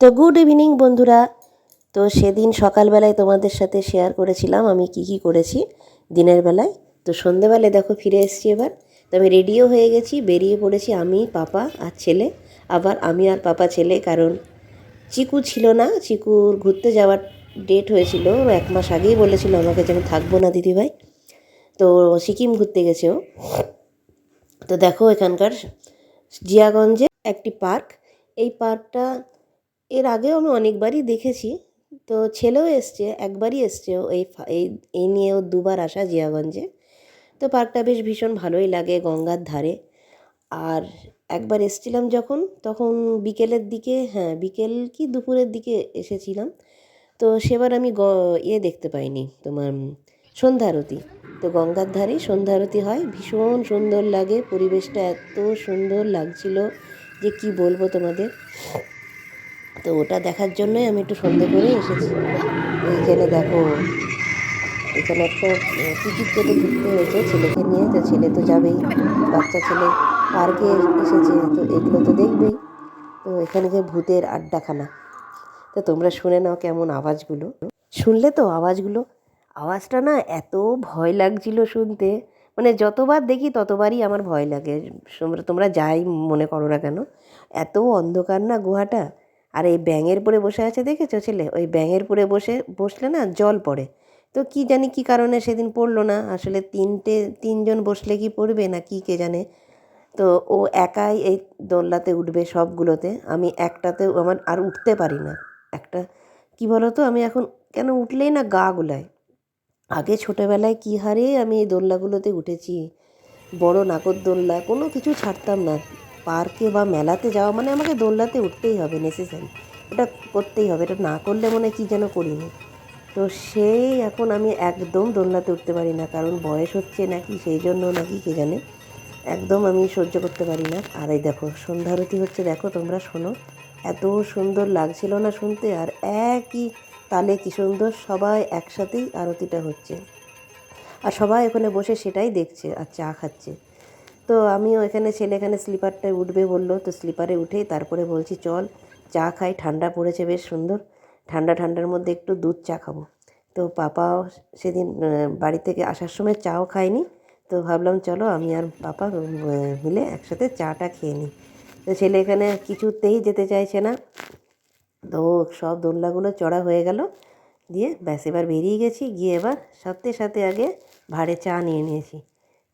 তো good evening বন্ধুরা। তো সেদিন সকালবেলায় তোমাদের সাথে শেয়ার করেছিলাম আমি কি কি করেছি দিনের বেলায়। তো সন্ধেবেলায় দেখো ফিরে এসেছি এবার। তো আমি রেডিও হয়ে গেছি, বেরিয়ে পড়েছি আমি, পাপা আর ছেলে। আবার আমি আর পাপা ছেলে, কারণ চিকু ছিল না। চিকুর ঘুরতে যাওয়ার ডেট হয়েছিল এক মাস আগেই বলেছিল আমাকে যে আমি থাকব না দিদিভাই। তো সিকিম ঘুরতে গেছে ও। তো দেখো এখানকার জিয়াগঞ্জে একটি পার্ক। এই পার্কটা এর আগেও আমি অনেকবারই দেখেছি। তো ছেলেও এসছে একবারই এসছে ও এই এই এই নিয়েও দুবার আসা জিয়াগঞ্জে। তো পার্কটা বেশ ভীষণ ভালোই লাগে গঙ্গার ধারে। আর একবার এসছিলাম যখন তখন বিকেলের দিকে হ্যাঁ বিকেল কি দুপুরের দিকে এসেছিলাম। তো সেবার আমি গ ইয়ে দেখতে পাইনি তোমার উম, সন্ধ্যা আরতি তো গঙ্গার ধারেই সন্ধ্যা আরতি হয়। ভীষণ সুন্দর লাগে পরিবেশটা এত সুন্দর লাগছিল যে কি বলব তোমাদের। তো ওটা দেখার জন্যই আমি একটু সন্ধে করে এসেছি। এইখানে দেখো, এখানে একটা টিকিট কেটে ঢুকতে হয়েছে ছেলেকে নিয়ে, তো ছেলে তো যাবেই, বাচ্চা ছেলে পার্কে এসেছে, তো এগুলো তো দেখবেই। তো এখানে যে ভূতের আড্ডাখানা, তো তোমরা শুনে নাও কেমন আওয়াজগুলো। শুনলে তো আওয়াজগুলো, আওয়াজটা না এত ভয় লাগছিল শুনতে মানে যতবার দেখি ততবারই আমার ভয় লাগে। তোমরা তোমরা যাই মনে করো না কেন, এত অন্ধকার না গুহাটা আর এই ব্যাঙের পরে বসে আছে দেখেছ ছেলে? ওই ব্যাঙের পরে বসে বসলে না জল পড়ে। তো কি জানি কি কারণে সেদিন পড়ল না? আসলে তিনটে, তিনজন বসলে কি পড়বে না কি কে জানে? তো ও একাই এই দোলনাতে উঠবে সবগুলোতে। আমি একটাতেও আমার আর উঠতে পারি না। একটা, কি বলো তো আমি এখন কেন উঠলেই না গা গুলায়? আগে ছোটোবেলায় কী হারে আমি এই দোলনাগুলোতে উঠেছি? বড় নাগরদোলনা কোনো কিছু ছাড়তাম না। পার্কে বা মেলাতে যাওয়া মানে আমাকে দোলনাতে উঠতেই হবে নেসেসারি এটা করতেই হবে, এটা না করলে মনে হয় কী যেন করিনি। তো সেই এখন আমি একদম দোলনাতে উঠতে পারি না, কারণ বয়স হচ্ছে নাকি সেই জন্য নাকি কে জানে। একদম আমি সহ্য করতে পারি না। আর এই দেখো, সন্ধ্যা আরতি হচ্ছে, দেখো তোমরা শোনো। এত সুন্দর লাগছিল না শুনতে, আর একই তালে কি সুন্দর সবাই একসাথেই আরতিটা হচ্ছে। আর সবাই ওখানে বসে সেটাই দেখছে আর চা খাচ্ছে। তো আমিও এখানে ছেলে এখানে স্লিপারটায় উঠবে বলল, তো স্লিপারে উঠেই তারপরে বলছি, চল, চা খাই। ঠান্ডা পড়েছে, বেশ সুন্দর। ঠান্ডা ঠান্ডার মধ্যে একটু দুধ চা খাব। তো পাপাও সেদিন বাড়ি থেকে আসার সময় চাও খায়নি। তো ভাবলাম, চলো, আমি আর পাপা মিলে একসাথে চাটা খেয়ে নিই। তো ছেলে এখানে কিছুতেই যেতে চাইছে না। তো সব দোলনাগুলো চড়া হয়ে গেল। দিয়ে ব্যাস, এবার বেরিয়ে গেছি। গিয়ে এবার সাথে সাথে আগে ভাড়ে চা নিয়ে নিয়েছি।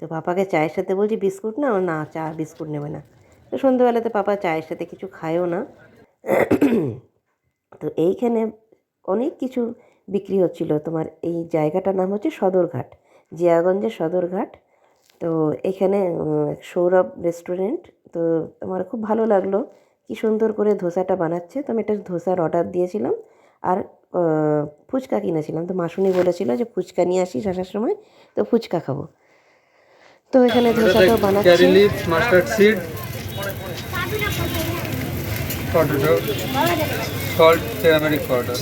তো পাপাকে চায়ের সাথে বলছি বিস্কুট না? না, চা, বিস্কুট নেবে না। তো সন্ধ্যেবেলাতে পাপা চায়ের সাথে কিছু খায়ও না। তো এইখানে অনেক কিছু বিক্রি হচ্ছিল। তোমার এই জায়গাটার নাম হচ্ছে সদরঘাট, জিয়াগঞ্জের সদরঘাট। তো এখানে সৌরভ রেস্টুরেন্ট। তো আমার খুব ভালো লাগল কি সুন্দর করে ধোসাটা বানাচ্ছে। তো আমি একটা ধোসার অর্ডার দিয়েছিলাম। আর ফুচকা কিনেছিলাম। তো মাসুনি বলেছিল যে ফুচকা নিয়ে আসিস আসার সময়, তো ফুচকা খাব। তো এখানে ধোসাটাও বানাচ্ছে। seed, potato, salt, turmeric powder.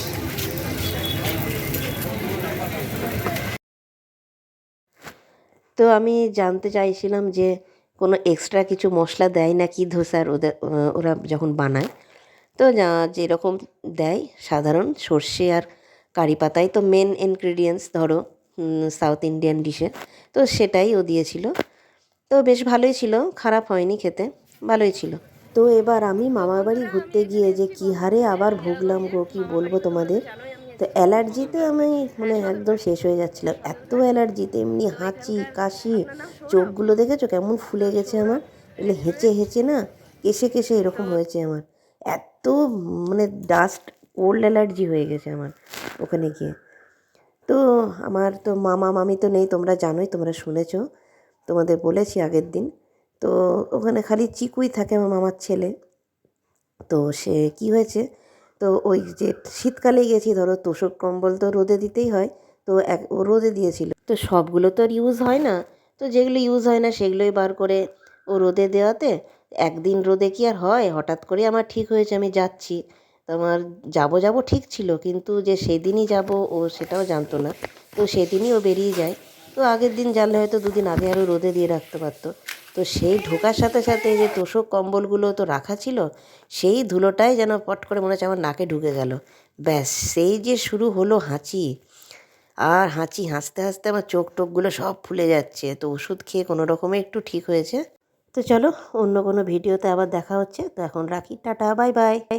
তো আমি জানতে চাইছিলাম যে কোনো এক্সট্রা কিছু মশলা দেয় নাকি ধোসার ওদের ওরা যখন বানায়? তো যা- যেরকম দেয় সাধারণ সর্ষে আর কারি পাতাই তো মেন ইনগ্রিডিয়েন্টস ধরো। সাউথ ইন্ডিয়ান ডিশে তো সেটাই ও দিয়েছিল। তো বেশ ভালোই ছিল, খারাপ হয়নি খেতে, ভালোই ছিল। তো এবার আমি মামার বাড়ি ঘুরতে গিয়ে যে কী হারে আবার ভুগলাম গো, কী বলব তোমাদের? তো অ্যালার্জিতে আমি মানে একদম শেষ হয়ে যাচ্ছিলাম। এত অ্যালার্জিতে, এমনি হাঁচি, কাশি, চোখগুলো দেখেছ? কেমন ফুলে গেছে আমার। এগুলো হেঁচে হেঁচে না কেসে কেসে এরকম হয়েছে আমার। এত মানে ডাস্ট কোল্ড অ্যালার্জি হয়ে গেছে আমার ওখানে গিয়ে। তো আমার তো মামা, মামি তো নেই, তোমরা জানোই, তোমরা শুনেছ। তোমাদের বলেছি আগের দিন। তো ওখানে খালি চিকুই থাকে আমার মামার ছেলে। তো সে কি হয়েছে? তো ওই যে শীতকালে গেছি, ধরো তোষক কম্বল তো রোদে দিতেই হয়, তো এক, ও রোদে দিয়েছিল। তো সবগুলো তো আর ইউজ হয় না। তো যেগুলো ইউজ হয় না, সেগুলোই বার করে ও রোদে দেওয়াতে, একদিন রোদে কি আর হয়? হঠাৎ করে আমার ঠিক হয়েছে, আমি যাচ্ছি। তো আমার যাব যাব ঠিক ছিল, কিন্তু যে সেদিনই যাব ও সেটাও জানতো না। তো সেদিনই ও বেরিয়ে যায়। তো আগের দিন জানলে হয়তো দুদিন আগে আরও রোদে দিয়ে রাখতে পারতো। তো সেই ঢোকার সাথে সাথে যে তোষক কম্বলগুলো তো রাখা ছিল, সেই ধুলোটাই যেন পট করে মনে হচ্ছে আমার নাকে ঢুকে গেল। ব্যাস, সেই যে শুরু হলো হাঁচি। আর হাঁচি হাসতে হাসতে আমার চোখ টোকগুলো সব ফুলে যাচ্ছে। তো ওষুধ খেয়ে কোনো রকমে একটু ঠিক হয়েছে। তো চলো, অন্য কোনো ভিডিওতে আবার দেখা হচ্ছে। তো এখন রাখি। Tata, bye bye.